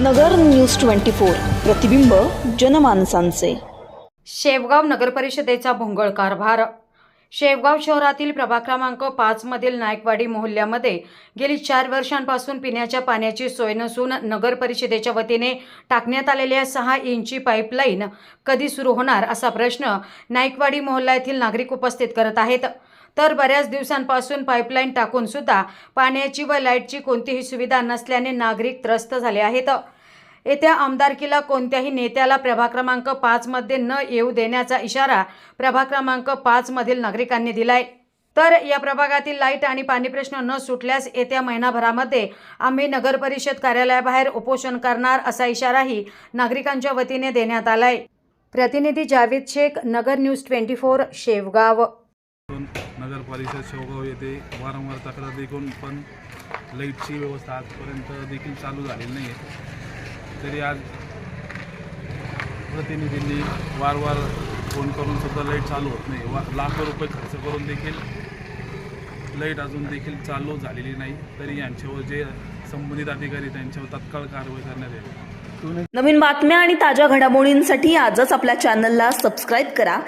नगर news twenty four प्रतिबिंब जनमानसांचे. शेवगाव नगरपरिषदेचा भोंगळ कारभार. शेवगाव शहरातील प्रभाग क्रमांक पाच मधील नायकवाडी मोहल्ल्यामध्ये गेली चार वर्षांपासून पिण्याच्या पाण्याची सोय नसून नगर परिषदेच्या वतीने टाकण्यात आलेल्या सहा इंची पाईपलाईन कधी सुरू होणार असा प्रश्न नायकवाडी मोहल्ला येथील नागरिक उपस्थित करत आहेत. तर बऱ्याच दिवसांपासून पाईपलाईन टाकून सुद्धा पाण्याची व लाईटची कोणतीही सुविधा नसल्याने नागरिक त्रस्त झाले आहेत. येत्या आमदारकीला कोणत्याही नेत्याला प्रभाग क्रमांक पाचमध्ये न येऊ देण्याचा इशारा प्रभाग क्रमांक पाचमधील नागरिकांनी दिलाय. तर या प्रभागातील लाइट आणि पाणी प्रश्न न सुटल्यास येत्या महिनाभरामध्ये आम्ही नगर परिषद कार्यालयाबाहेर उपोषण करणार असा इशाराही नागरिकांच्या वतीने देण्यात आलाय. प्रतिनिधी Javed Shaikh Nagar news twenty four Shevgaon. नगरपालिका परिषद शेवगाव येथे वारंवार तक्रार देखून पण लाईटची व्यवस्था आजपर्यंत देखील चालू झालेली नाही आहे तरी आज प्रतिनिधींनी वारंवार फोन करून सुद्धा लाइट चालू होत नाही. वा लाखो रुपये खर्च करून देखील लाइट अजून देखील चालू झालेली नाही. तरी यांच्यावर जे संबंधित अधिकारी त्यांच्यावर तत्काळ कारवाई करण्यात येईल. नवीन बातम्या आणि ताज्या घडामोडींसाठी आजच आपल्या चॅनलला सबस्क्राईब करा.